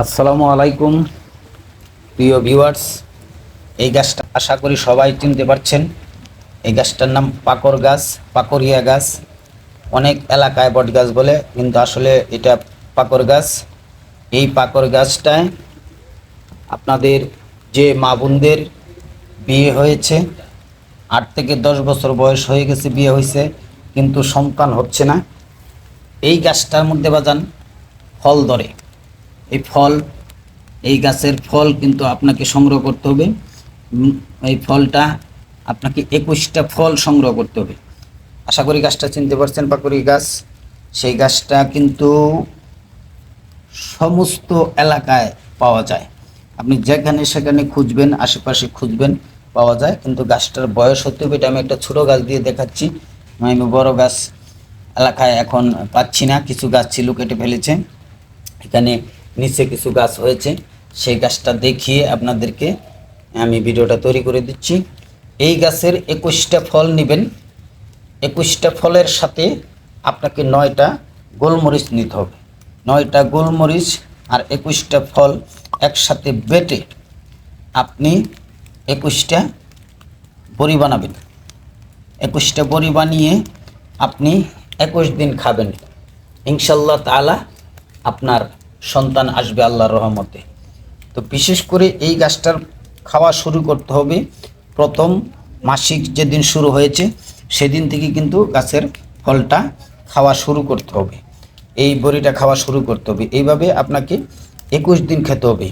আসসালামু আলাইকুম, প্রিয় ভিউয়ার্স। এই গাছটা আশা করি সবাই চিনতে পারছেন। এই গাছটার নাম পাকর গাছ, পাকরিয়া গাছ। অনেক এলাকায় বট গাছ বলে, কিন্তু আসলে এটা পাকর গাছ। এই পাকর গাছটায় আপনাদের যে মা বোনদের বিয়ে হয়েছে, আট থেকে দশ বছর বয়স হয়ে গেছে বিয়ে হয়েছে, কিন্তু সন্তান হচ্ছে না। এই গাছটার মধ্যে বাজান ফল ধরে। এই ফল, এই গাছের ফল কিন্তু আপনাকে সংগ্রহ করতে হবে। এই ফলটা আপনাকে একুশটা ফল সংগ্রহ করতে হবে। আশা করি গাছটা চিনতে পারছেন পাকুড়ি গাছ। সেই গাছটা কিন্তু সমস্ত এলাকায় পাওয়া যায়। আপনি যেখানে সেখানে খুঁজবেন, আশেপাশে খুঁজবেন, পাওয়া যায়। কিন্তু গাছটার বয়স হতে হবে, এটা আমি একটা ছোটো গাছ দিয়ে দেখাচ্ছি। আমি বড় গাছ এলাকায় এখন পাচ্ছি না, কিছু গাছ ছিল, কেটে ফেলেছে। এখানে নিচে কিছু গাছ হয়েছে, সেই গাছটা দেখিয়ে আপনাদেরকে আমি ভিডিওটা তৈরি করে দিচ্ছি। এই গাছের একুশটা ফল নেবেন। একুশটা ফলের সাথে আপনাকে নয়টা গোলমরিচ নিতে হবে। নয়টা গোলমরিচ আর একুশটা ফল একসাথে বেটে আপনি একুশটা বড়ি বানাবেন। একুশটা বড়ি বানিয়ে আপনি একুশ দিন খাবেন। ইনশাল্লাহ তাআলা আপনার সন্তান আসবে আল্লাহর রহমতে। তো বিশেষ করে এই গাছটার খাওয়া শুরু করতে হবে প্রথম মাসিক যেদিন শুরু হয়েছে, সেদিন থেকে কিন্তু গাছের ফলটা খাওয়া শুরু করতে হবে। এই বড়িটা খাওয়া শুরু করতে হবে। এইভাবে আপনাকে একুশ দিন খেতে হবে।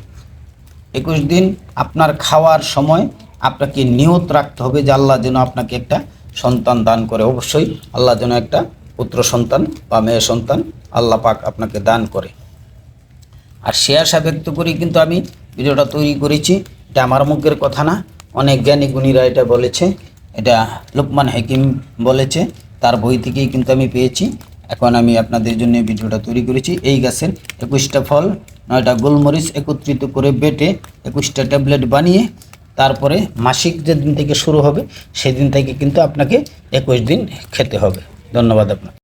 একুশ দিন আপনার খাওয়ার সময় আপনাকে নিয়ত রাখতে হবে যে আল্লাহ যেন আপনাকে একটা সন্তান দান করে। অবশ্যই আল্লাহ যেন একটা পুত্র সন্তান বা মেয়ে সন্তান আল্লাহ পাক আপনাকে দান করে। আর সে আশা ব্যক্ত করি কিন্তু আমি ভিডিওটা তৈরি করেছি। এটা আমার মুখের কথা না। অনেক জ্ঞানী গুণীরা এটা বলেছে। এটা লোকমান হাকিম বলেছে। তার বই থেকেই কিন্তু আমি পেয়েছি। এখন আমি আপনাদের জন্য ভিডিওটা তৈরি করেছি। এই গাছের একুশটা ফল, নয়টা গোলমরিচ একত্রিত করে বেটে একুশটা ট্যাবলেট বানিয়ে তারপরে মাসিক যেদিন থেকে শুরু হবে, সেদিন থেকে কিন্তু আপনাকে একুশ দিন খেতে হবে। ধন্যবাদ আপনাকে।